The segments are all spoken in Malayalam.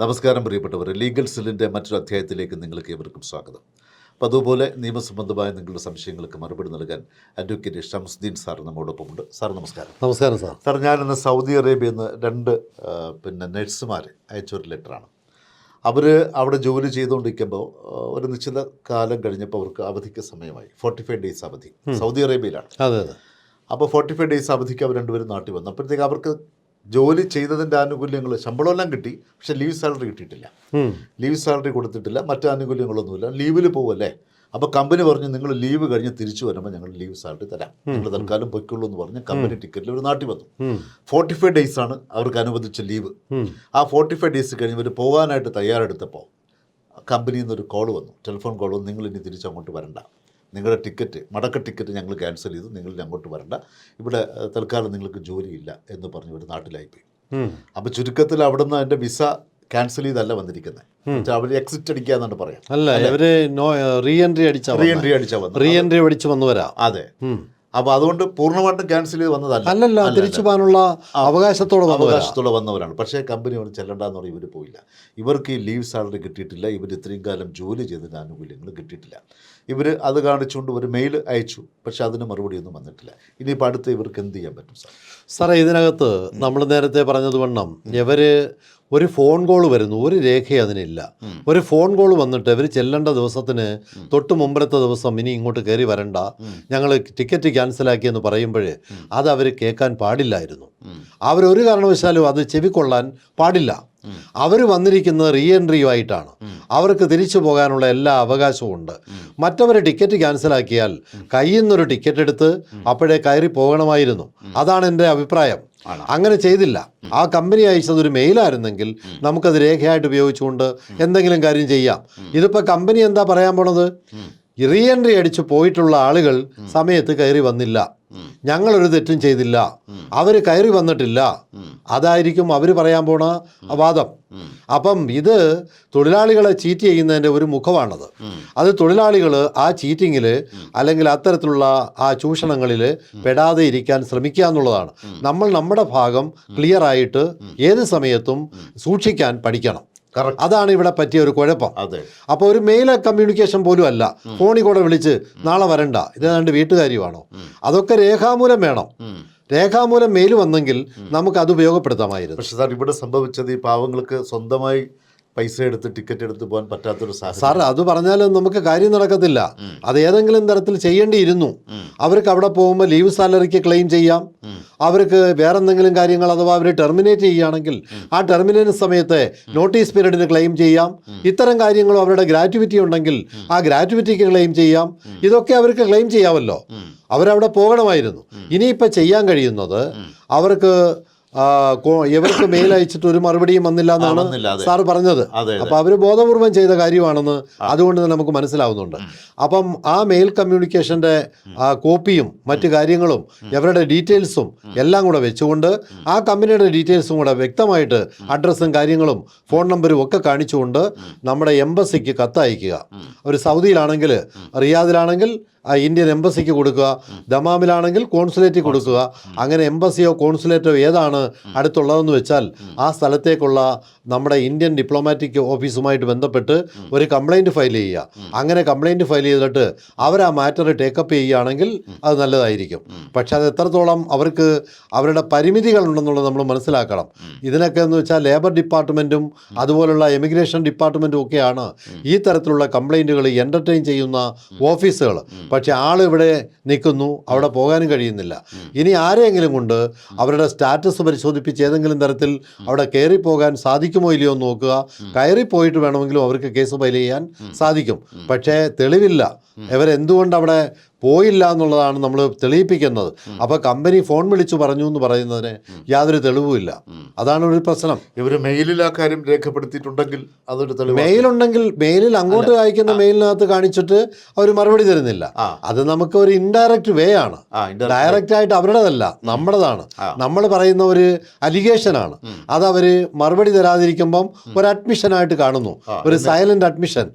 നമസ്കാരം പ്രിയപ്പെട്ടവർ ലീഗൽ സെല്ലിന്റെ മറ്റൊരു അധ്യായത്തിലേക്ക് നിങ്ങൾക്ക് ഏവർക്കും സ്വാഗതം. അപ്പോൾ അതുപോലെ നിയമസംബന്ധമായ നിങ്ങളുടെ സംശയങ്ങൾക്ക് മറുപടി നൽകാൻ അഡ്വക്കേറ്റ് ഷംസ്ദീൻ സാർ നമ്മോടൊപ്പമുണ്ട്. സാർ നമസ്കാരം. നമസ്കാരം സാർ. സാർ ഞാനിന്ന് സൗദി അറേബ്യയിൽ നിന്ന് രണ്ട് പിന്നെ നഴ്സുമാർ അയച്ചൊരു ലെറ്ററാണ്. അവർ അവിടെ ജോലി ചെയ്തുകൊണ്ടിരിക്കുമ്പോൾ ഒരു നിശ്ചിത കാലം കഴിഞ്ഞപ്പോൾ അവർക്ക് അവധിക്ക് സമയമായി. ഫോർട്ടി ഫൈവ് ഡേയ്സ് അവധി സൗദി അറേബ്യയിലാണ്. അതെ അതെ. അപ്പോൾ ഫോർട്ടി ഫൈവ് ഡേയ്സ് അവധിക്ക് അവർ രണ്ടുപേരും നാട്ടിൽ വന്നു. അപ്പോഴത്തേക്ക് അവർക്ക് ജോലി ചെയ്തതിന്റെ ആനുകൂല്യങ്ങൾ ശമ്പളമെല്ലാം കിട്ടി പക്ഷേ ലീവ് സാലറി കിട്ടിയിട്ടില്ല. ലീവ് സാലറി കൊടുത്തിട്ടില്ല മറ്റു ആനുകൂല്യങ്ങളൊന്നുമില്ല. ലീവിൽ പോവല്ലേ? അപ്പോൾ കമ്പനി പറഞ്ഞു നിങ്ങൾ ലീവ് കഴിഞ്ഞ് തിരിച്ചു വരുമ്പോൾ ഞങ്ങൾ ലീവ് സാലറി തരാം. നിങ്ങൾ തൽക്കാലം പൊയ്ക്കുള്ളൂ എന്ന് പറഞ്ഞ് കമ്പനി ടിക്കറ്റിൽ ഒരു നാട്ടിൽ വന്നു. ഫോർട്ടി ഫൈവ് ഡേയ്സ് ആണ് അവർക്ക് അനുവദിച്ച ലീവ്. ആ ഫോർട്ടി ഫൈവ് ഡേയ്സ് കഴിഞ്ഞ് ഇവർ പോകാനായിട്ട് തയ്യാറെടുത്തപ്പോൾ കമ്പനിയിൽ നിന്നൊരു കോൾ വന്നു. ടെലിഫോൺ കോൾ വന്നു. നിങ്ങൾ ഇനി തിരിച്ചങ്ങോട്ട് വരണ്ട. നിങ്ങളുടെ ടിക്കറ്റ് മടക്ക ടിക്കറ്റ് ഞങ്ങൾ ക്യാൻസൽ ചെയ്തു. നിങ്ങൾ അങ്ങോട്ട് വരണ്ട. ഇവിടെ തൽക്കാലം നിങ്ങൾക്ക് ജോലിയില്ല എന്ന് പറഞ്ഞ് ഒരു നാട്ടിലായിപ്പോയി പോയി. അപ്പോൾ ചുരുക്കത്തിൽ അവിടെ നിന്ന് വിസ ക്യാൻസൽ ചെയ്തല്ല വന്നിരിക്കുന്നത് അവർ എക്സിറ്റ് അടിക്കുക എന്നാണ് പറയാം. അല്ല ഇവർ റീഎൻട്രി റീ എൻട്രി അടിച്ച റീ എൻട്രി അടിച്ചാൽ വന്നു റീ എൻട്രി അടിച്ച് വന്നവരാ. അതെ. ഉം. അപ്പോൾ അതുകൊണ്ട് പൂർണമായിട്ടും ക്യാൻസൽ ചെയ്ത് വന്നതല്ല. അല്ലല്ല തിരിച്ചു പോകാനുള്ള അവകാശത്തോടെ അവകാശത്തോടെ വന്നവരാണ്. പക്ഷേ കമ്പനി അവർ ചെല്ലണ്ടെന്ന് പറഞ്ഞ് ഇവർ പോയില്ല. ഇവർക്ക് ഈ ലീവ് സാലറി കിട്ടിയിട്ടില്ല. ഇവർ ഇത്രയും കാലം ജോലി ചെയ്തതിന്റെ ആനുകൂല്യങ്ങൾ കിട്ടിയിട്ടില്ല. ഇവർ അത് കാണിച്ചുകൊണ്ട് ഒരു മെയിൽ അയച്ചു. പക്ഷേ അതിന് മറുപടിയൊന്നും വന്നിട്ടില്ല. ഇനിയിപ്പോൾ അടുത്ത് ഇവർക്ക് എന്ത് ചെയ്യാൻ പറ്റും സാർ? സാറേ ഇതിനകത്ത് നമ്മൾ നേരത്തെ പറഞ്ഞത് വണ്ണം. ഇവർ ഒരു ഫോൺ കോൾ വരുന്നു ഒരു രേഖ അതിനില്ല. ഒരു ഫോൺ കോൾ വന്നിട്ട് ഇവർ ചെല്ലേണ്ട ദിവസത്തിന് തൊട്ട് മുമ്പത്തെ ദിവസം ഇനി ഇങ്ങോട്ട് കയറി വരണ്ട. ഞങ്ങൾ ടിക്കറ്റ് ക്യാൻസലാക്കിയെന്ന് പറയുമ്പോൾ അത് അവർ കേൾക്കാൻ പാടില്ലായിരുന്നു. അവരൊരു കാരണവശാലും അത് ചെവിക്കൊള്ളാൻ പാടില്ല. അവർ വന്നിരിക്കുന്നത് റീ എൻട്രിയുമായിട്ടാണ് അവർക്ക് തിരിച്ചു പോകാനുള്ള എല്ലാ അവകാശവും ഉണ്ട്. മറ്റവർ ടിക്കറ്റ് ക്യാൻസലാക്കിയാൽ കയ്യിൽ നിന്നൊരു ടിക്കറ്റ് എടുത്ത് അപ്പോഴേ കയറി പോകണമായിരുന്നു. അതാണ് എന്റെ അഭിപ്രായം. അങ്ങനെ ചെയ്തില്ല. ആ കമ്പനി അയച്ചത് ഒരു മെയിലായിരുന്നെങ്കിൽ നമുക്കത് രേഖയായിട്ട് ഉപയോഗിച്ചുകൊണ്ട് എന്തെങ്കിലും കാര്യം ചെയ്യാം. ഇതിപ്പോൾ കമ്പനി എന്താ പറയാൻ പോണത്? റീ എൻട്രി അടിച്ച് പോയിട്ടുള്ള ആളുകൾ സമയത്ത് കയറി വന്നില്ല. ഞങ്ങളൊരു തെറ്റും ചെയ്തില്ല. അവർ കയറി വന്നിട്ടില്ല. അതായിരിക്കും അവർ പറയാൻ പോണ വാദം. അപ്പം ഇത് തൊഴിലാളികളെ ചീറ്റ് ചെയ്യുന്നതിന്റെ ഒരു മുഖമാണത്. അത് തൊഴിലാളികൾ ആ ചീറ്റിങ്ങിൽ അല്ലെങ്കിൽ അത്തരത്തിലുള്ള ആ ചൂഷണങ്ങളിൽ പെടാതെ ഇരിക്കാൻ ശ്രമിക്കുക എന്നുള്ളതാണ്. നമ്മൾ നമ്മുടെ ഭാഗം ക്ലിയർ ആയിട്ട് ഏത് സമയത്തും സൂക്ഷിക്കാൻ പഠിക്കണം. അതാണ് ഇവിടെ പറ്റിയ ഒരു കുഴപ്പം. അപ്പൊ അപ്പോൾ ഒരു മെയിൽ കമ്മ്യൂണിക്കേഷൻ പോലും അല്ല. ഫോണിൽ കൂടെ വിളിച്ച് നാളെ വരണ്ട. ഇതേതാണ്ട് വീട്ടുകാര്യമാണോ? അതൊക്കെ രേഖാമൂലം വേണം. രേഖാമൂലം മെയിൽ വന്നെങ്കിൽ നമുക്ക് അത് ഉപയോഗപ്പെടുത്താമായിരുന്നു. പക്ഷെ സാർ ഇവിടെ സംഭവിച്ചത് ഈ പാവങ്ങൾക്ക് സ്വന്തമായി പൈസ എടുത്ത് ടിക്കറ്റ് എടുത്ത് പോകാൻ പറ്റാത്തൊരു സാർ അത് പറഞ്ഞാൽ നമുക്ക് കാര്യം നടക്കത്തില്ല. അത് ഏതെങ്കിലും തരത്തിൽ ചെയ്യേണ്ടിയിരുന്നു. അവർക്ക് അവിടെ പോകുമ്പോൾ ലീവ് സാലറിക്ക് ക്ലെയിം ചെയ്യാം. അവർക്ക് വേറെ എന്തെങ്കിലും കാര്യങ്ങൾ അഥവാ അവർ ടെർമിനേറ്റ് ചെയ്യുകയാണെങ്കിൽ ആ ടെർമിനേറ്റ് സമയത്ത് നോട്ടീസ് പീരീഡിന് ക്ലെയിം ചെയ്യാം. ഇത്തരം കാര്യങ്ങളും അവരുടെ ഗ്രാറ്റുവിറ്റി ഉണ്ടെങ്കിൽ ആ ഗ്രാറ്റുവിറ്റിക്ക് ക്ലെയിം ചെയ്യാം. ഇതൊക്കെ അവർക്ക് ക്ലെയിം ചെയ്യാമല്ലോ. അവരവിടെ പോകണമായിരുന്നു. ഇനിയിപ്പോൾ ചെയ്യാൻ കഴിയുന്നത് അവർക്ക് ഇവർക്ക് മെയിൽ അയച്ചിട്ട് ഒരു മറുപടിയും വന്നില്ല എന്നാണ് സാർ പറഞ്ഞത്. അപ്പൊ അവർ അവർ ബോധപൂർവം ചെയ്ത കാര്യമാണെന്ന് അതുകൊണ്ട് തന്നെ നമുക്ക് മനസ്സിലാവുന്നുണ്ട്. അപ്പം ആ മെയിൽ കമ്മ്യൂണിക്കേഷന്റെ കോപ്പിയും മറ്റു കാര്യങ്ങളും ഇവരുടെ ഡീറ്റെയിൽസും എല്ലാം കൂടെ വെച്ചുകൊണ്ട് ആ കമ്പനിയുടെ ഡീറ്റെയിൽസും കൂടെ വ്യക്തമായിട്ട് അഡ്രസ്സും കാര്യങ്ങളും ഫോൺ നമ്പരും ഒക്കെ കാണിച്ചുകൊണ്ട് നമ്മുടെ എംബസിക്ക് കത്തയക്കുക. ഒരു സൗദിയിലാണെങ്കിൽ റിയാദിലാണെങ്കിൽ ഇന്ത്യൻ എംബസിക്ക് കൊടുക്കുക. ദമാമിലാണെങ്കിൽ കോൺസുലേറ്റിൽ കൊടുക്കുക. അങ്ങനെ എംബസിയോ കോൺസുലേറ്റോ ഏതാണ് അടുത്തുള്ളതെന്ന് വെച്ചാൽ ആ സ്ഥലത്തേക്കുള്ള നമ്മുടെ ഇന്ത്യൻ ഡിപ്ലോമാറ്റിക് ഓഫീസുമായിട്ട് ബന്ധപ്പെട്ട് ഒരു കംപ്ലൈന്റ് ഫയൽ ചെയ്യുക. അങ്ങനെ കംപ്ലൈന്റ് ഫയൽ ചെയ്തിട്ട് അവർ ആ മാറ്റർ ടേക്കപ്പ് ചെയ്യുകയാണെങ്കിൽ അത് നല്ലതായിരിക്കും. പക്ഷെ അത് എത്രത്തോളം അവർക്ക് അവരുടെ പരിമിതികളുണ്ടെന്നുള്ളത് നമ്മൾ മനസ്സിലാക്കണം. ഇതിനൊക്കെ എന്ന് വെച്ചാൽ ലേബർ ഡിപ്പാർട്ട്മെന്റും അതുപോലുള്ള എമിഗ്രേഷൻ ഡിപ്പാർട്ട്മെന്റും ഒക്കെയാണ് ഈ തരത്തിലുള്ള കംപ്ലൈന്റുകൾ എന്റർടൈൻ ചെയ്യുന്ന ഓഫീസുകൾ. പക്ഷെ ആൾ ഇവിടെ നിൽക്കുന്നു അവിടെ പോകാനും കഴിയുന്നില്ല. ഇനി ആരെങ്കിലും കൊണ്ട് അവരുടെ സ്റ്റാറ്റസ് പരിശോധിപ്പിച്ച് ഏതെങ്കിലും തരത്തിൽ അവിടെ കയറി പോകാൻ സാധിക്കുമോ ഇല്ലയോ എന്ന് നോക്കുക. കയറി പോയിട്ട് വേണമെങ്കിലും അവർക്ക് കേസ് ഫയൽ ചെയ്യാൻ സാധിക്കും. പക്ഷേ തെളിവില്ല. ഇവരെന്തുകൊണ്ട് അവിടെ പോയില്ല എന്നുള്ളതാണ് നമ്മൾ തെളിയിപ്പിക്കുന്നത്. അപ്പോൾ കമ്പനി ഫോൺ വിളിച്ചു പറഞ്ഞു എന്ന് പറയുന്നതിന് യാതൊരു തെളിവുമില്ല അതാണ് ഒരു പ്രശ്നം. ഇവർ മെയിലിൽ ആ കാര്യം രേഖപ്പെടുത്തിയിട്ടുണ്ടെങ്കിൽ അതൊരു തെളിവ് മെയിലുണ്ടെങ്കിൽ മെയിലിൽ അങ്ങോട്ട് അയക്കുന്ന മെയിലിനകത്ത് കാണിച്ചിട്ട് അവർ മറുപടി തരുന്നില്ല. അത് നമുക്ക് ഒരു ഇൻഡയറക്റ്റ് വേ ആണ്. ഡയറക്റ്റ് ആയിട്ട് അവരുടേതല്ല നമ്മുടേതാണ്. നമ്മൾ പറയുന്ന ഒരു അലിഗേഷൻ ആണ്. അത് അവർ മറുപടി തരാതിരിക്കുമ്പം ഒരു അഡ്മിഷൻ ആയിട്ട് കാണുന്നു. ഒരു സൈലന്റ് അഡ്മിഷൻ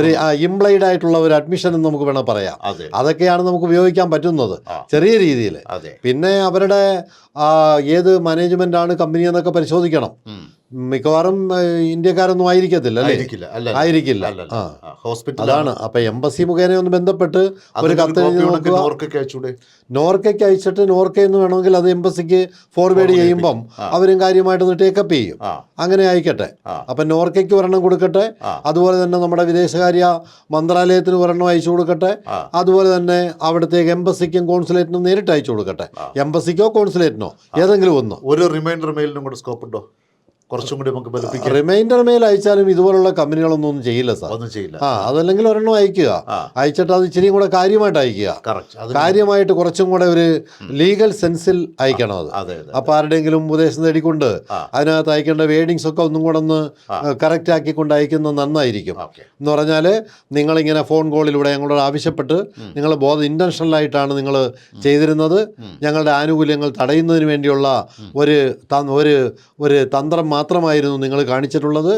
ഒരു ഇംപ്ലൈഡ് ആയിട്ടുള്ള ഒരു അഡ്മിഷൻ എന്ന് നമുക്ക് വേണം പറയാം. അതെ. അതൊക്കെയാണ് നമുക്ക് ഉപയോഗിക്കാൻ പറ്റുന്നത്. ചെറിയ രീതിയിൽ പിന്നെ അവരുടെ ഏത് മാനേജ്മെന്റ് ആണ് കമ്പനി എന്നൊക്കെ പരിശോധിക്കണം. മിക്കവാറും ഇന്ത്യക്കാരൊന്നും ആയിരിക്കത്തില്ല ആയിരിക്കില്ല. അല്ല ആയിരിക്കില്ല. ഹോസ്പിറ്റൽ അതാണ്. അപ്പൊ എംബസി മുഖേന ഒന്ന് ബന്ധപ്പെട്ട് ഒരു കത്ത് നോർക്കയ്ക്ക് അയച്ചൂടെ? നോർക്കയ്ക്ക് അയച്ചിട്ട് നോർക്കെന്ന് വേണമെങ്കിൽ അത് എംബസിക്ക് ഫോർവേഡ് ചെയ്യുമ്പം അവരും കാര്യമായിട്ട് കാര്യമായിട്ടൊന്ന് ടേക്കപ്പ് ചെയ്യും. അങ്ങനെ അയക്കട്ടെ അപ്പൊ നോർക്കയ്ക്ക് ഒരെണ്ണം കൊടുക്കട്ടെ. അതുപോലെ തന്നെ നമ്മുടെ വിദേശകാര്യ മന്ത്രാലയത്തിന് ഒരെണ്ണം അയച്ചു കൊടുക്കട്ടെ. അതുപോലെ തന്നെ അവിടത്തേക്ക് എംബസിക്കും കോൺസുലേറ്റിനും നേരിട്ട് അയച്ചു കൊടുക്കട്ടെ. എംബസിക്കോ കോൺസുലേറ്റിനോ ഏതെങ്കിലും ഒന്ന്. ഒരു റിമൈൻഡർ മെയിലിനും കൂടെ സ്കോപ്പ് ഉണ്ടോ? കുറച്ചും കൂടി നമുക്ക് ബന്ധിപ്പിക്കാം റിമൈൻഡർ മെയിൽ അയച്ചാലും ഇതുപോലുള്ള കമ്പനികളൊന്നും ഒന്നും ചെയ്യില്ല സാർ. ഒന്നും ചെയ്യില്ല. ആ അതല്ലെങ്കിൽ ഒരെണ്ണം അയക്കുക. അയച്ചിട്ട് അത് ഇച്ചിരിയും കൂടെ കാര്യമായിട്ട് അയക്കുക. കാര്യമായിട്ട് കുറച്ചും കൂടെ ഒരു ലീഗൽ സെൻസിൽ അയക്കണം അത്. അപ്പൊ അപ്പോൾ ആരുടെയെങ്കിലും ഉപദേശം തേടിക്കൊണ്ട് അതിനകത്ത് അയക്കേണ്ട വേഡിങ്സ് ഒക്കെ ഒന്നും കൂടെ ഒന്ന് കറക്റ്റ് ആക്കിക്കൊണ്ട് അയക്കുന്നത് നന്നായിരിക്കും. എന്ന് പറഞ്ഞാൽ നിങ്ങളിങ്ങനെ ഫോൺ കോളിലൂടെ ഞങ്ങളോട് ആവശ്യപ്പെട്ട് നിങ്ങൾ ബോധ ആയിട്ടാണ് നിങ്ങൾ ചെയ്തിരുന്നത്. ഞങ്ങളുടെ ആനുകൂല്യങ്ങൾ തടയുന്നതിന് വേണ്ടിയുള്ള ഒരു ഒരു ഒരു തന്ത്രം മാത്രമായിരുന്നു നിങ്ങൾ കാണിച്ചിട്ടുള്ളത്.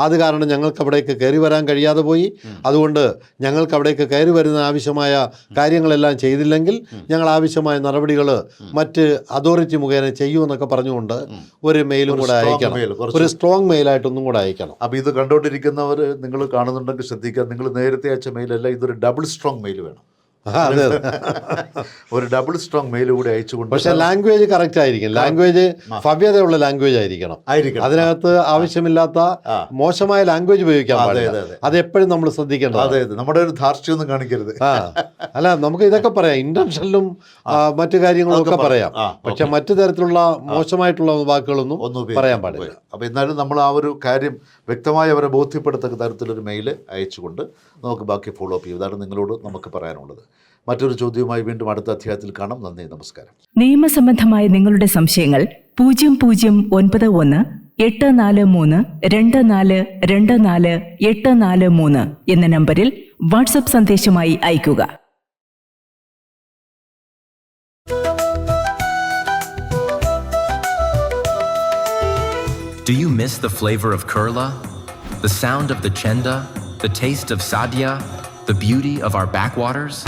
അത് കാരണം ഞങ്ങൾക്ക് അവിടേക്ക് കയറി വരാൻ കഴിയാതെ പോയി. അതുകൊണ്ട് ഞങ്ങൾക്ക് അവിടേക്ക് കയറി വരുന്ന ആവശ്യമായ കാര്യങ്ങളെല്ലാം ചെയ്തില്ലെങ്കിൽ ഞങ്ങൾ ആവശ്യമായ നടപടികൾ മറ്റ് അതോറിറ്റി മുഖേന ചെയ്യുമെന്നൊക്കെ പറഞ്ഞുകൊണ്ട് ഒരു മെയിലും കൂടെ അയക്കണം. ഒരു സ്ട്രോങ് മെയിലായിട്ടൊന്നും കൂടെ അയക്കണം. അപ്പോൾ ഇത് കണ്ടുകൊണ്ടിരിക്കുന്നവർ നിങ്ങൾ കാണുന്നുണ്ടെങ്കിൽ ശ്രദ്ധിക്കുക. നിങ്ങൾ നേരത്തെ അയച്ച മെയിലല്ല ഇതൊരു ഡബിൾ സ്ട്രോങ് മെയിൽ വേണം. ഒരു ഡബിൾ സ്ട്രോങ് മെയിൽ കൂടി അയച്ചുകൊണ്ട് പക്ഷെ ലാംഗ്വേജ് കറക്റ്റ് ആയിരിക്കും. ലാംഗ്വേജ് ഭവ്യതയുള്ള ലാംഗ്വേജ് ആയിരിക്കണം. ആയിരിക്കണം. അതിനകത്ത് ആവശ്യമില്ലാത്ത മോശമായ ലാംഗ്വേജ് ഉപയോഗിക്കാൻ പാടില്ല. അതെ, എപ്പോഴും നമ്മൾ ശ്രദ്ധിക്കേണ്ടത് അതെ അതെ. നമ്മുടെ ഒരു ധാർഷ്ട്യമൊന്നും കാണിക്കരുത്. അല്ല നമുക്ക് ഇതൊക്കെ പറയാം. ഇന്റൻഷനിലും മറ്റു കാര്യങ്ങളും ഒക്കെ പറയാം. പക്ഷെ മറ്റു തരത്തിലുള്ള മോശമായിട്ടുള്ള വാക്കുകളൊന്നും ഒന്നും പറയാൻ പാടില്ല. അപ്പൊ അപ്പോൾ എന്നാലും നമ്മൾ ആ ഒരു കാര്യം വ്യക്തമായി അവരെ ബോധ്യപ്പെടുത്തക്ക തരത്തിലൊരു മെയിൽ അയച്ചുകൊണ്ട് നമുക്ക് ബാക്കി ഫോളോ അപ്പ് ചെയ്യും. അതാണ് നിങ്ങളോട് നമുക്ക് പറയാനുള്ളത്. മറ്റൊരു ചോദ്യവുമായി വീണ്ടും അടുത്ത അധ്യായത്തിൽ കാണാം നന്ദി നമസ്കാരം നിയമസംബന്ധമായ നിങ്ങളുടെ സംശയങ്ങൾ പൂജ്യം പൂജ്യം ഒൻപത് ഒന്ന് എട്ട് നാല് മൂന്ന് രണ്ട് നാല് രണ്ട് നാല് എട്ട് നാല് മൂന്ന് എന്ന നമ്പറിൽ വാട്സപ്പ് സന്ദേശമായി അയയ്ക്കുക Do you miss the flavor of Kurla? The sound of the chenda? The taste of sadhya? The beauty of our backwaters?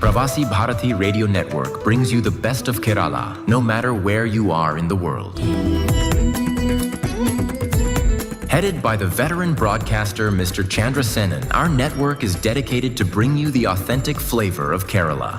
Pravasi Bharati Radio Network brings you the best of Kerala, no matter where you are in the world. Headed by the veteran broadcaster Mr. Chandra Senan, our network is dedicated to bring you the authentic flavor of Kerala.